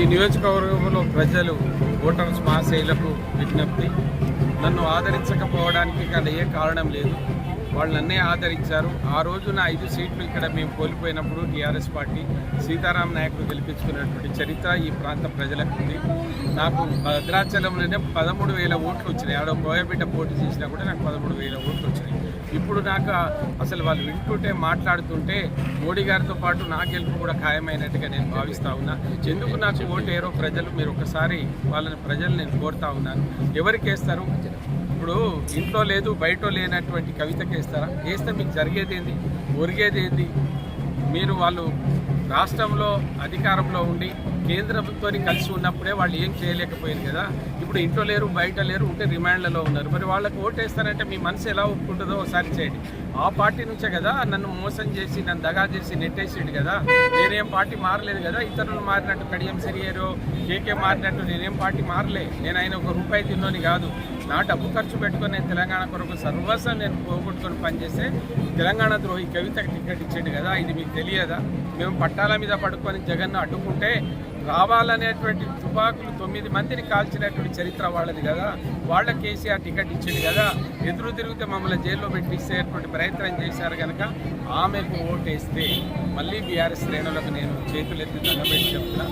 ఈ నియోజకవర్గంలో ప్రజలు ఓటర్స్ మహాశైలకు విజ్ఞప్తి. నన్ను ఆదరించకపోవడానికి గల ఏ కారణం లేదు. వాళ్ళు నన్నే ఆదరించారు. ఆ రోజున ఐదు సీట్లు ఇక్కడ మేము కోల్పోయినప్పుడు టీఆర్ఎస్ పార్టీ సీతారాం నాయకుడు గెలిపించుకున్నటువంటి చరిత్ర ఈ ప్రాంత ప్రజలకు ఉంది నాకు భద్రాచలంలోనే పదమూడు వేల ఓట్లు వచ్చినాయి. ఆడ బోయబిడ్డ పోటీ చేసినా కూడా నాకు పదమూడు వేల ఓట్లు వచ్చినాయి. ఇప్పుడు నాకు అసలు వాళ్ళు వింటుంటే మాట్లాడుతుంటే మోడీ గారితో పాటు నా గెలుపు కూడా ఖాయమైనట్టుగా నేను భావిస్తా ఉన్నా. ఎందుకు నాకు ఓటేరో ప్రజలు మీరు ఒకసారి వాళ్ళని ప్రజలు నేను కోరుతా ఉన్నాను. ఎవరికి వేస్తారు? ఇప్పుడు ఇంట్లో లేదు బయట లేనటువంటి కవితకి వేస్తారా వేస్తే మీకు జరిగేది ఏంది? ఒరిగేది ఏంది? మీరు వాళ్ళు రాష్ట్రంలో అధికారంలో ఉండి కేంద్రంతో కలిసి ఉన్నప్పుడే వాళ్ళు ఏం చేయలేకపోయింది కదా. ఇప్పుడు ఇంట్లో లేరు బయట లేరు ఉంటే రిమాండ్లలో ఉన్నారు. మరి వాళ్ళకి ఓటేస్తారంటే మీ మనసు ఎలా ఒప్పుకుంటుందో ఒకసారి చేయండి. ఆ పార్టీ నుంచే కదా నన్ను మోసం చేసి నన్ను దగా చేసి నెట్టేసిండు కదా. నేనేం పార్టీ మారలేదు కదా. ఇతరులు మారినట్టు కడియం సిరియేరో కేకే మారినట్టు నేనేం పార్టీ మారలే. నేను ఆయన ఒక రూపాయి తిన్నోని కాదు. నా డబ్బు ఖర్చు పెట్టుకొని నేను తెలంగాణ కొరకు సర్వస్వం నేను పోగొట్టుకొని పనిచేస్తే తెలంగాణ ద్రోహి కవితకు టికెట్ ఇచ్చాడు కదా. ఇది మీకు తెలియదా? మేము పట్టాల మీద పడుకొని జగన్ను అడ్డుకుంటే రావాలనేటువంటి తుపాకులు తొమ్మిది మందిని కాల్చినటువంటి చరిత్ర వాళ్ళది కదా. వాళ్ళ కేసీఆర్ టికెట్ ఇచ్చింది కదా. ఎదురు తిరిగితే మమ్మల్ని జైల్లో పెట్టిస్తేటువంటి ప్రయత్నం చేశారు కనుక ఆమెకు ఓటేస్తే మళ్ళీ బీఆర్ఎస్ శ్రేణులకు నేను చేతులెత్తి దండబెట్టి చెప్తున్నా.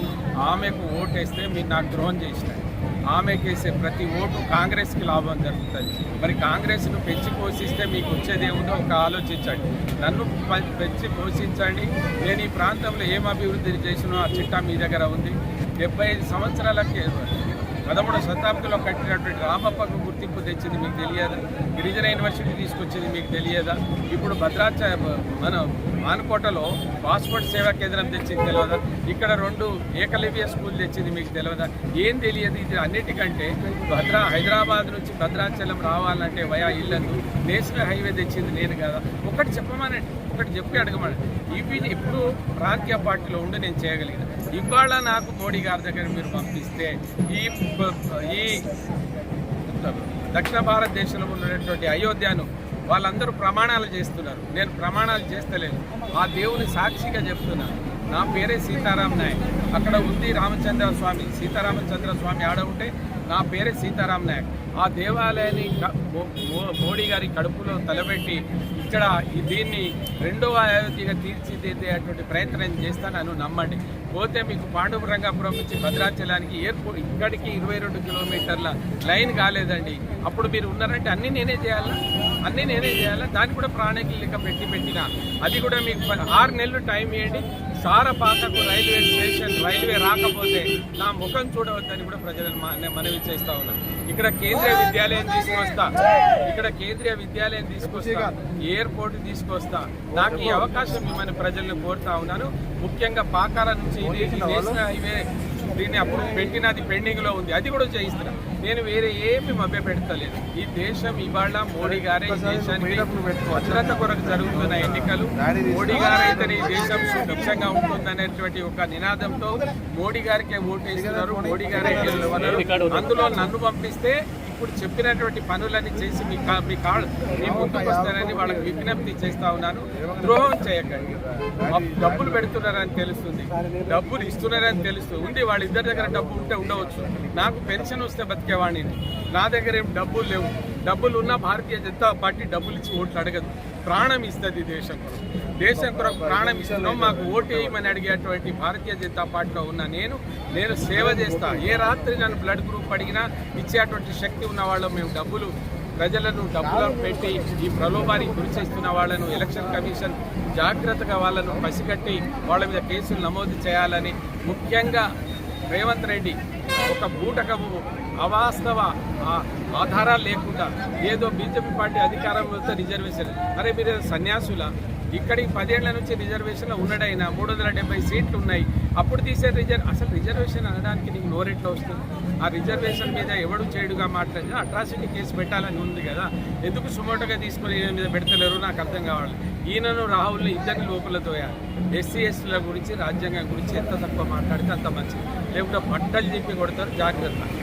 ఆమెకు ఓటేస్తే మీరు నాకు ద్రోహం చేసినారు ఆమెకి వేసే ప్రతి ఓటు కాంగ్రెస్కి లాభం జరుగుతుంది. మరి కాంగ్రెస్ను పెంచి పోషిస్తే మీకు వచ్చేది ఏముందో ఒక ఆలోచించండి. నన్ను పెంచి పోషించండి. నేను ఈ ప్రాంతంలో ఏం అభివృద్ధి చేసినో ఆ చిట్టా మీ దగ్గర ఉంది. డెబ్బై ఐదు సంవత్సరాలకి పదమూడవ శతాబ్దంలో కట్టినటువంటి రామప్పకు గుర్తింపు తెచ్చింది మీకు తెలియదా? గిరిజన యూనివర్సిటీ తీసుకొచ్చింది మీకు తెలియదా? ఇప్పుడు భద్రాచ మన మానుకోటలో పాస్పోర్ట్ సేవా కేంద్రం తెచ్చింది తెలియదా? ఇక్కడ రెండు ఏకలవ్య స్కూల్ తెచ్చింది మీకు తెలియదా? ఏం తెలియదు ఇది అన్నిటికంటే భద్రా హైదరాబాద్ నుంచి భద్రాచలం రావాలంటే వయా ఇళ్ళను నేషనల్ హైవే తెచ్చింది నేను కదా. ఒకటి చెప్పమనండి ఒకటి చెప్పి అడగమనండి. ఇవి ఇప్పుడు ప్రాంతీయ పార్టీలో ఉండి నేను చేయగలిగిన. ఇవాళ నాకు మోడీ గారి దగ్గర మీరు పంపిస్తే ఈ ఈ దక్షిణ భారతదేశంలో ఉన్నటువంటి అయోధ్యను వాళ్ళందరూ ప్రమాణాలు చేస్తున్నారు. నేను ప్రమాణాలు చేస్తలేను. ఆ దేవుని సాక్షిగా చెప్తున్నాను నా పేరే సీతారాం నాయక్. అక్కడ ఉంది రామచంద్ర స్వామి. సీతారామచంద్ర స్వామి ఆడ ఉంటే నా పేరే సీతారాం నాయక్. ఆ దేవాలయాన్ని మోడీ గారి కడుపులో తలబెట్టి ఇక్కడ ఈ దీన్ని రెండవ అయోధ్యగా తీర్చిదిద్దేటువంటి ప్రయత్నం చేస్తానని నమ్మండి. పోతే మీకు పాండవరంగాపురం నుంచి భద్రాచలానికి ఎయిర్పోర్ట్ ఇక్కడికి ఇరవై రెండు కిలోమీటర్ల లైన్ కాలేదండి. అప్పుడు మీరు ఉన్నారంటే అన్నీ నేనే చేయాలా? అన్నీ నేనే చేయాలా? దాన్ని కూడా ప్రాణానికి లెక్క పెట్టి పెట్టిన. అది కూడా మీకు ఆరు నెలలు టైం ఇవ్వండి సారపాతకు రైల్వే స్టేషన్ రైల్వే రాకపోతే నా ముఖం చూడవద్దని కూడా ప్రజలను మనవి చేస్తా ఉన్నా. ఇక్కడ కేంద్రీయ విద్యాలయం తీసుకొస్తా. ఇక్కడ కేంద్రీయ విద్యాలయం తీసుకొస్తా. ఎయిర్పోర్ట్ తీసుకొస్తా. నాకు ఈ అవకాశం ఇవ్వమని ప్రజలను కోరుతా ఉన్నాను. ముఖ్యంగా పాకాల నుంచి నేషనల్ హైవే దీన్ని అప్పుడు పెట్టినది పెండింగ్లో ఉంది. అది కూడా చేయిస్తున్నా. నేను వేరే ఏమి మభ్య పెడతలేదు ఈ దేశం ఇవాళ మోడీ గారే ఈ దేశానికి భద్రత కొరకు జరుగుతున్న ఎన్నికలు మోడీ గారైతే ఈ దేశం సుభిక్షంగా ఉంటుందనేటువంటి ఒక నినాదంతో మోడీ గారికే ఓటు వేస్తున్నారు మోడీ గారే అందులో నన్ను పంపిస్తే ఇప్పుడు చెప్పినటువంటి పనులన్నీ చేసి మీ కా మీ కాళ్ళు మీ ముందుకు వస్తారని వాళ్ళకి విజ్ఞప్తి చేస్తా ఉన్నాను. ద్రోహం చేయకండి. డబ్బులు పెడుతున్నారని తెలుస్తుంది. డబ్బులు ఇస్తున్నారని తెలుస్తుంది. ఉంది వాళ్ళిద్దరి దగ్గర డబ్బు ఉంటే ఉండవచ్చు. నాకు పెన్షన్ వస్తే బతికేవాడిని. నా దగ్గర ఏం డబ్బులు లేవు. డబ్బులు ఉన్నా భారతీయ జనతా పార్టీ డబ్బులు ఇచ్చి ఓట్లు అడగదు. ప్రాణం ఇస్తుంది దేశం కొరకు. దేశం కొరకు ప్రాణం ఇస్తున్నాం. మాకు ఓటు వేయమని అడిగేటువంటి భారతీయ జనతా పార్టీలో ఉన్న నేను నేను సేవ చేస్తా. ఏ రాత్రి నన్ను బ్లడ్ గ్రూప్ అడిగినా ఇచ్చేటువంటి శక్తి ఉన్న వాళ్ళు మేము డబ్బులు ప్రజలను డబ్బులను పెట్టి ఈ ప్రలోభానికి గురి చేస్తున్న వాళ్ళను ఎలక్షన్ కమిషన్ జాగ్రత్తగా వాళ్ళను పసిగట్టి వాళ్ళ మీద కేసులు నమోదు చేయాలని ముఖ్యంగా రేవంత్ రెడ్డి ఒక బూటకము అవాస్తవ ఆధారాలు లేకుండా ఏదో బీజేపీ పార్టీ అధికారంలో వస్తే రిజర్వేషన్. అరే మీరు సన్యాసుల? ఇక్కడికి పదేళ్ళ నుంచి రిజర్వేషన్లో ఉన్నడైనా మూడు వందల డెబ్బై సీట్లు ఉన్నాయి. అప్పుడు తీసే రిజర్వ్ అసలు రిజర్వేషన్ అనడానికి నీకు నోరెట్లో వస్తుంది? ఆ రిజర్వేషన్ మీద ఎవడు చేయుడుగా మాట్లాడినా అట్రాసిటీ కేసు పెట్టాలని ఉంది కదా. ఎందుకు సుమోటోగా తీసుకొని మీద పెడతలేరు నాకు అర్థం కావాలి ఈయనను రాహుల్ని ఇద్దరిని లోపల తోయాలి ఎస్సీ ఎస్టీల గురించి రాజ్యాంగం గురించి ఎంత తక్కువ మాట్లాడితే అంత మంచిది. లేకుంటే బట్టలు చెప్పి కొడతారు జాగ్రత్త.